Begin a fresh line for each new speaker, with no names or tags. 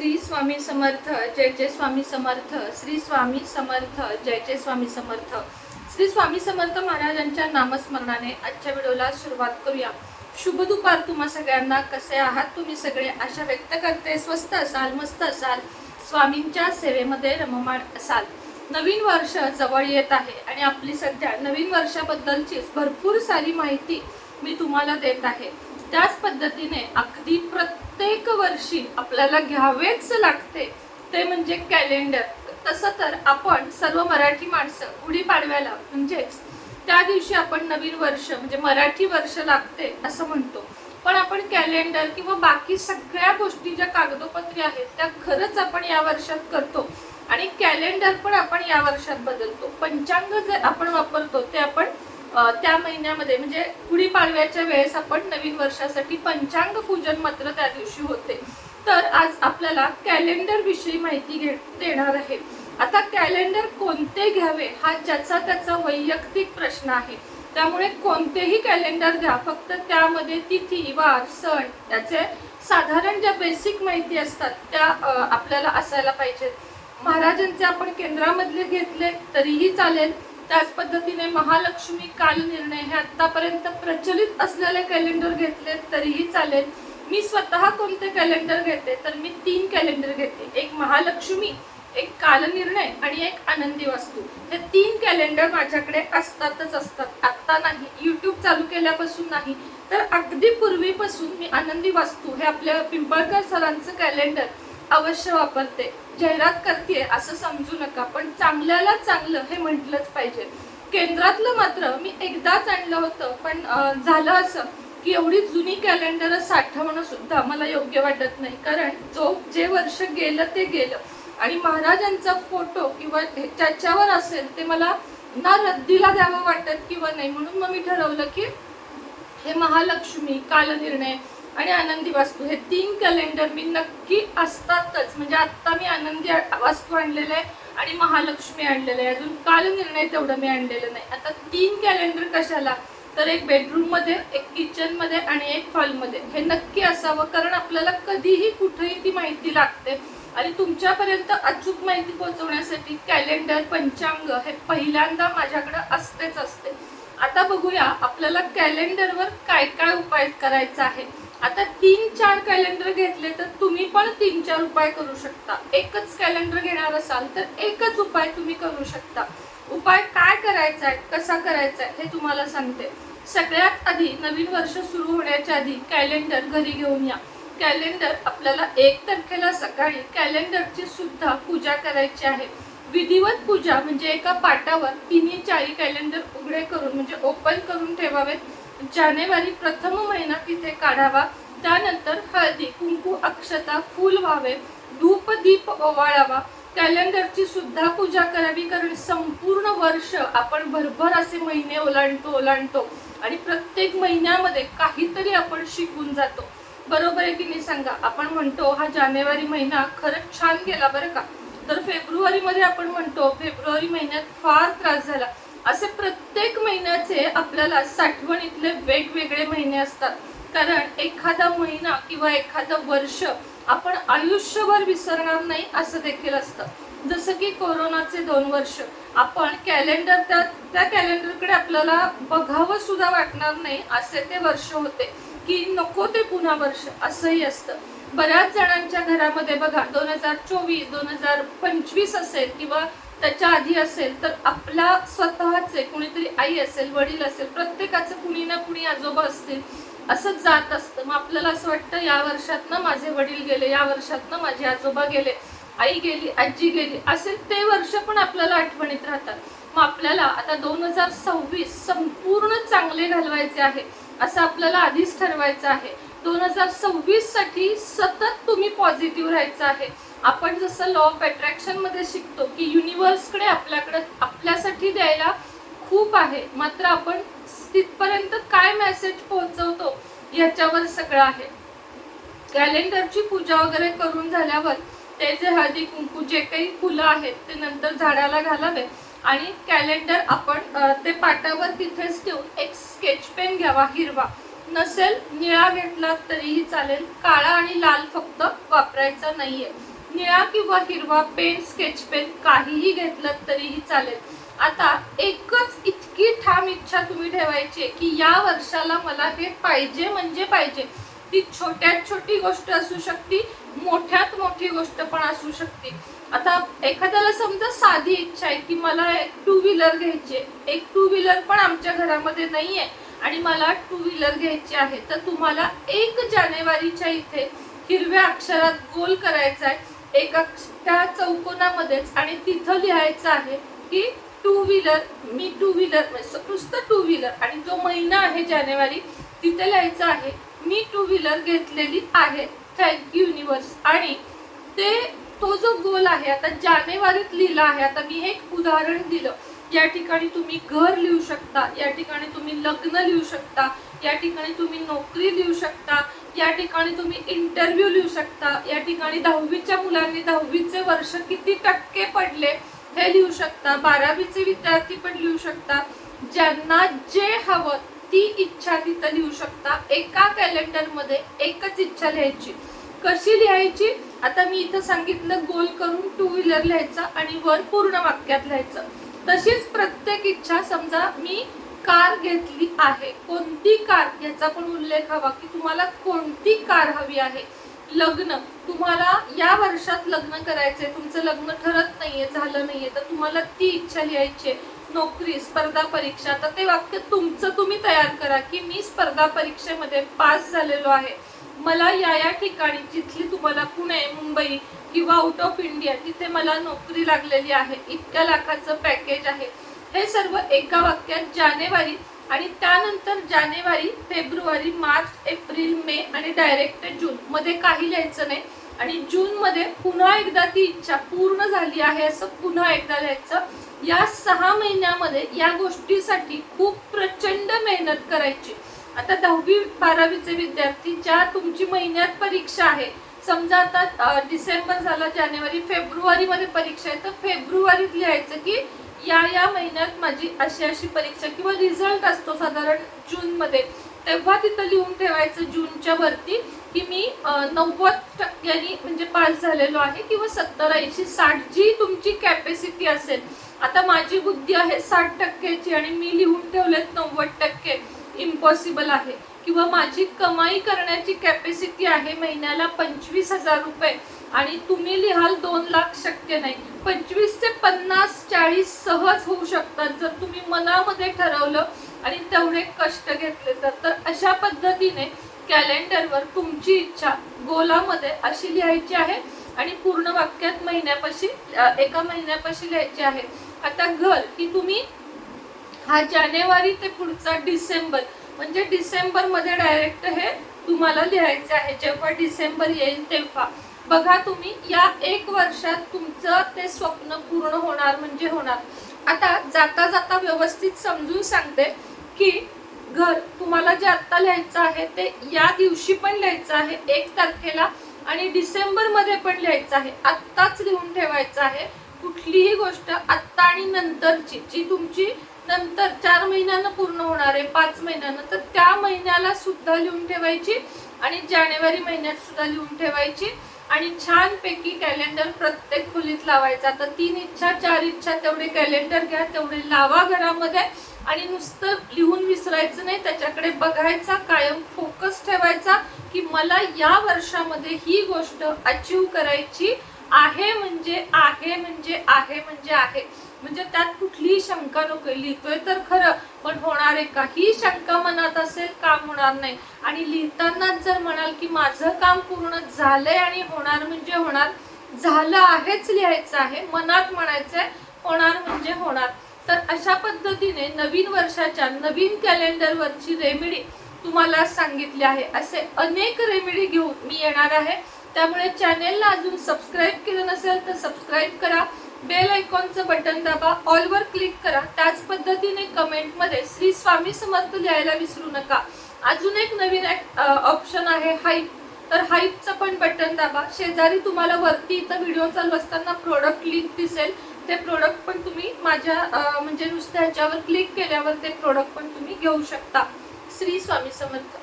श्री स्वामी समर्थ जय जय स्वामी समर्थ श्री स्वामी समर्थ जय जय स्वामी समर्थ. श्री स्वामी समर्थ महाराजांच्या नामस्मरणाने आजच्या व्हिडिओला सुरुवात करूया. शुभ दुपार तुम्हा सगळ्यांना. कसे आहात तुम्ही सगळे? आशा व्यक्त करते. स्वस्त असाल मस्त असाल. स्वामींच्या सेवेमध्ये रममाण असाल. नवीन वर्ष जवळ येत आहे आणि आपली सध्या नवीन वर्षाबद्दलचीच भरपूर सारी माहिती मी तुम्हाला देत आहे. त्याच पद्धतीने अगदी प्रत्येक प्रत्येक वर्षी आपल्याला घ्यावेच लागते. ते म्हणजे कॅलेंडर तसं तर आपण सर्व मराठी माणसं गुढीपाडव्याला म्हणजेच त्या दिवशी आपण नवीन वर्ष म्हणजे मराठी वर्ष लागते असं म्हणतो. पण आपण कॅलेंडर किंवा बाकी सगळ्या गोष्टी ज्या कागदोपत्री आहेत त्या खरंच आपण या वर्षात करतो. आणि कॅलेंडर पण आपण या वर्षात बदलतो. पंचांग जे आपण वापरतो ते आपण त्या महिन्यामध्ये म्हणजे गुढीपाडव्याच्या वेळेस आपण नवीन वर्षासाठी पंचांग पूजन मात्र त्या दिवशी होते. तर आज आपल्याला कॅलेंडर विषयी माहिती घे देणार आहे. आता कॅलेंडर कोणते घ्यावे हा ज्याचा त्याचा वैयक्तिक प्रश्न आहे. त्यामुळे कोणतेही कॅलेंडर घ्या फक्त त्यामध्ये तिथी वार सण त्याचे साधारण ज्या बेसिक माहिती असतात त्या आपल्याला असायला पाहिजेत. महाराजांचे आपण केंद्रामधले घेतले तरीही चालेल. त्याच पद्धतीने महालक्ष्मी कालनिर्णय हे आतापर्यंत प्रचलित असलेले कॅलेंडर घेतले तरीही चालेल. मी स्वतः कोणते कॅलेंडर घेते? तर मी तीन कॅलेंडर घेते. एक महालक्ष्मी एक कालनिर्णय आणि एक आनंदी वस्तू. हे तीन कॅलेंडर माझ्याकडे असतातच असतात. आत्ता नाही. यूट्यूब चालू केल्यापासून नाही. तर अगदी पूर्वीपासून मी आनंदी वास्तू हे आपल्या पिंपळकर सरांचं कॅलेंडर अवश्य वापरते. जाहिरात करते असं समजू नका पण चांगल्याला चांगलं हे म्हटलंच पाहिजे. केंद्रातलं मात्र मी एकदाच आणलं होतं पण झालं असं की एवढी जुनी कॅलेंडर साठवणं सुद्धा मला योग्य वाटत नाही. कारण जो जे वर्ष गेलं ते गेलं. आणि महाराजांचा फोटो किंवा ज्याच्यावर असेल ते मला ना रद्दीला द्यावं वाटत किंवा नाही म्हणून मग मी ठरवलं की हे महालक्ष्मी कालनिर्णय आणि आनंदी वास्तू. हे तीन कॅलेंडर मी नक्की असतातच. म्हणजे आत्ता मी आनंदी वास्तू आणलेलं आहे आणि महालक्ष्मी आणलेलं आहे. अजून कालनिर्णय तेवढं मी आणलेलं नाही. आता तीन कॅलेंडर कशाला? तर एक बेडरूममध्ये एक किचनमध्ये आणि एक हॉलमध्ये हे नक्की असावं. कारण आपल्याला कधीही कुठेही ती माहिती लागते. आणि तुमच्यापर्यंत अचूक माहिती पोहोचवण्यासाठी कॅलेंडर पंचांग हे पहिल्यांदा माझ्याकडं असतेच असते. आता बघूया आपल्याला कॅलेंडरवर काय काय उपाय करायचा आहे. आता तीन चार कॅलेंडर घेतले तर तुम्ही पण तीन चार उपाय करू शकता. एकच कॅलेंडर घेणार असाल तर एकच उपाय तुम्ही करू शकता. उपाय काय करायचा आहे कसा करायचा आहे हे तुम्हाला सांगते. सगळ्यात आधी नवीन वर्ष सुरू होण्याच्या आधी कॅलेंडर घरी घेऊन या. कॅलेंडर आपल्याला एक तारखेला सकाळी कॅलेंडरची सुद्धा पूजा करायची आहे. विधिवत पूजा म्हणजे एका पाटावर तिन्ही चारी कॅलेंडर उघडे करून म्हणजे ओपन करून ठेवावेत. जानेवारी प्रथम महिना तिथे काढावा. त्यानंतर हळदी कुंकू अक्षता फूल व्हावे. धूप दीप ओवाळावा. कॅलेंडरची सुद्धा पूजा करावी कारण संपूर्ण वर्ष आपण भरभर असे महिने ओलांडतो ओलांडतो आणि प्रत्येक महिन्यामध्ये काहीतरी आपण शिकून जातो. बरोबर आहे की नाही सांगा? आपण म्हणतो हा जानेवारी महिना खरंच छान गेला बरं का? तर फेब्रुवारीमध्ये आपण म्हणतो फेब्रुवारी महिन्यात फार त्रास झाला. असे प्रत्येक महिन्याचे आपल्याला साठवणीतले वेगवेगळे महिने असतात. कारण एखादा महिना किंवा एखादं वर्ष आपण आयुष्यभर विसरणार नाही असं देखील असतं. जसं की कोरोनाचे दोन वर्ष. आपण कॅलेंडर त्या त्या कॅलेंडरकडे आपल्याला बघावं सुद्धा वाटणार नाही असे ते वर्ष होते. की नको ते पुन्हा वर्ष असंही असतं. बऱ्याच जणांच्या घरामध्ये बघा दोन हजार चोवीस दोन हजार पंचवीस असेल किंवा त्याच्या आधी असेल तर आपला स्वतःचे कुणीतरी आई असेल वडील असेल प्रत्येकाचं कुणी ना कुणी आजोबा असतील असं जात असतं. मग आपल्याला असं वाटतं या वर्षातनं माझे वडील गेले या वर्षातनं माझे आजोबा गेले आई गेली आजी गेली असेल ते वर्ष पण आपल्याला आठवणीत राहतात. मग आपल्याला आता दोन हजार सव्वीस संपूर्ण चांगले घालवायचे आहे असं आपल्याला आधीच ठरवायचं आहे. दोन हजार सव्वीससाठी सतत तुम्ही पॉझिटिव्ह राहायचं आहे. आपण जसं लॉ ऑफ अट्रॅक्शनमध्ये शिकतो की युनिवर्सकडे आपल्याकडे आपल्यासाठी द्यायला खूप आहे. मात्र आपण तिथपर्यंत काय मेसेज पोहोचवतो याच्यावर सगळं आहे. कॅलेंडरची पूजा वगैरे करून झाल्यावर ते जे हळदी कुंकू जे काही फुलं आहेत ते नंतर झाडाला घालावे. आणि कॅलेंडर आपण ते पाटावर तिथेच ठेवून एक स्केच पेन घ्यावा हिरवा. नसेल निळा घेतला तरीही चालेल. काळा आणि लाल फक्त वापरायचा नाहीये. निळा किंवा हिरवा पेन स्केच पेन काहीही घेतलं तरीही चालेल. आता एकच इतकी ठाम इच्छा तुम्ही ठेवायची आहे की या वर्षाला मला हे पाहिजे म्हणजे पाहिजे. ती छोट्यात छोटी गोष्ट असू शकते मोठ्यात मोठी गोष्ट पण असू शकते. आता एखाद्याला समजा साधी इच्छा आहे की मला एक टू व्हीलर घ्यायची आहे. एक टू व्हीलर पण आमच्या घरामध्ये नाहीये आणि मला टू व्हीलर घ्यायची आहे. तर तुम्हाला एक जानेवारीच्या इथे हिरव्या अक्षरात गोल करायचा आहे. एका त्या चौकोनामध्येच आणि तिथं लिहायचं आहे की टू व्हीलर मी टू व्हीलर म्हणजे नुसतं टू व्हीलर आणि जो महिना आहे जानेवारी तिथे लिहायचं आहे मी टू व्हीलर घेतलेली आहे. थँक्यू युनिवर्स आणि ते तो जो गोल आहे आता जानेवारीत लिहिला आहे आता मी हे एक उदाहरण दिलं. या ठिकाणी तुम्ही घर लिहू शकता या ठिकाणी तुम्ही लग्न लिहू शकता या ठिकाणी तुम्ही नोकरी लिहू शकता या ठिकाणी तुम्ही इंटरव्ह्यू लिहू शकता या ठिकाणी दहावीच्या मुलांनी दहावीचे वर्ष किती टक्के पडले हे लिहू शकता बारावीचे विद्यार्थी पण लिहू शकता. ज्यांना जे हवं ती इच्छा तिथं लिहू शकता एका कॅलेंडरमध्ये एकच इच्छा लिहायची. कशी लिहायची? आता मी इथं सांगितलं गोल करून टू व्हीलर लिहायचा आणि वर पूर्ण वाक्यात लिहायचं. तशीच प्रत्येक इच्छा समजा मी कार घेतली आहे. कोणती कार? याचा पण उल्लेख हवा की तुम्हाला कोणती कार हवी आहे? लग्न. तुम्हाला या वर्षात लग्न करायचंय. तुमचं लग्न ठरत नाहीये झालं नाहीये तर तुम्हाला ती इच्छा लिहायची आहे. नोकरी स्पर्धा परीक्षा. तर ते वाक्य तुमचं तुम्ही तयार करा की मी स्पर्धा परीक्षेमध्ये पास झालेलो आहे. मला या या ठिकाणी जिथली तुम्हाला पुणे मुंबई किंवा आउट ऑफ इंडिया तिथे मला नोकरी लागलेली आहे इतक्या लाखाचं पॅकेज आहे. हे सर्व एका वाक्यात जानेवारी आणि त्यानंतर जानेवारी फेब्रुवारी मार्च एप्रिल मे आणि डायरेक्ट जून मध्ये काही लिहायचं नाही. आणि जून मध्ये पुन्हा एकदा ती इच्छा पूर्ण झाली आहे असं पुन्हा एकदा लिहायचं. या सहा महिन्यामध्ये या गोष्टीसाठी खूप प्रचंड मेहनत करायची. आता दहावी बारावीचे विद्यार्थी ज्या तुमची महिन्यात परीक्षा आहे समजा आता डिसेंबर झाला जानेवारी फेब्रुवारी मध्ये परीक्षा आहे. तर फेब्रुवारीत लिहायचं की या या महिन्यात माझी अशी अशी परीक्षा किंवा रिझल्ट असतो साधारण जून मध्ये तेव्हा तिथं लिहून ठेवायचं जूनच्या वरती की मी नव्वद टक्क्यांनी म्हणजे पास झालेलो आहे किंवा सत्तर ऐंशी साठ जी तुमची कॅपॅसिटी असेल. आता माझी बुद्धी आहे साठ टक्क्याची आणि मी लिहून ठेवलेत नव्वद टक्के. इम्पॉसिबल आहे. किंवा माझी कमाई करण्याची कॅपॅसिटी आहे महिन्याला पंचवीस हजार रुपये. आणि तुम्ही लिहाल दोन लाख शक्य नाही. पंचवीस ते पन्नास चाळीस सहज होऊ शकतात. जर तुम्ही मनामध्ये ठरवलं आणि तेवढे कष्ट घेतले तर. तर अशा पद्धतीने कॅलेंडरवर तुमची इच्छा गोलामध्ये अशी लिहायची आहे. आणि पूर्ण वाक्यात महिन्यापाशी एका महिन्यापाशी लिहायची आहे. आता घर की तुम्ही हा जानेवारी ते पुढचा डिसेंबर म्हणजे डिसेंबरमध्ये डायरेक्ट हे तुम्हाला लिहायचं आहे. जेव्हा डिसेंबर येईल तेव्हा. बघा तुम्ही या एक वर्षात तुमचं ते स्वप्न पूर्ण होणार म्हणजे होणार. आता जाता जाता व्यवस्थित समजून सांगते की घर तुम्हाला जे आत्ता लिहायचं आहे ते या दिवशी पण लिहायचं आहे एक तारखेला आणि डिसेंबरमध्ये पण लिहायचं आहे. आत्ताच लिहून ठेवायचं आहे. कुठलीही गोष्ट आत्ता आणि नंतरची जी तुमची नंतर चार महिन्यानं पूर्ण होणार आहे पाच महिन्यानं. तर त्या महिन्याला सुद्धा लिहून ठेवायची आणि जानेवारी महिन्यात सुद्धा लिहून ठेवायची. आणि छानपैकी कॅलेंडर प्रत्येक खोलीत लावायचा. तर तीन इच्छा चार इच्छा तेवढे कॅलेंडर घ्या तेवढे लावा घरामध्ये. आणि नुसतं लिहून विसरायचं नाही त्याच्याकडे बघायचा कायम फोकस ठेवायचा की मला या वर्षामध्ये ही गोष्ट अचीव करायची आहे म्हणजे आहे म्हणजे आहे म्हणजे आहे. म्हणजे त्यात कुठलीही शंका नको लिहितोय तर खरं पण होणार आहे का ही शंका मनात असेल काम होणार नाही. आणि लिहितानाच जर म्हणाल की माझं काम पूर्ण झालंय आणि होणार म्हणजे होणार झालं आहेच लिहायचं आहे मनात म्हणायचंय होणार म्हणजे होणार. तर अशा पद्धतीने नवीन वर्षाच्या नवीन कॅलेंडरवरची रेमेडी तुम्हाला सांगितली आहे. असे अनेक रेमेडी घेऊन मी येणार आहे. त्यामुळे चॅनेलला अजून सबस्क्राईब केलं नसेल तर सबस्क्राईब करा. बेल आयकॉनचं बटन दाबा ऑलवर क्लिक करा. त्याच पद्धतीने कमेंटमध्ये श्री स्वामी समर्थ लिहायला विसरू नका. अजून एक नवीन ऑप्शन आहे हाईप तर हाईपचं पण बटन दाबा. शेजारी तुम्हाला वरती इथं व्हिडिओ चालू असताना प्रोडक्ट लिंक दिसेल. ते प्रोडक्ट पण तुम्ही माझ्या म्हणजे नुसत्या ह्याच्यावर क्लिक केल्यावर ते प्रोडक्ट पण तुम्ही घेऊ शकता. श्री स्वामी समर्थ.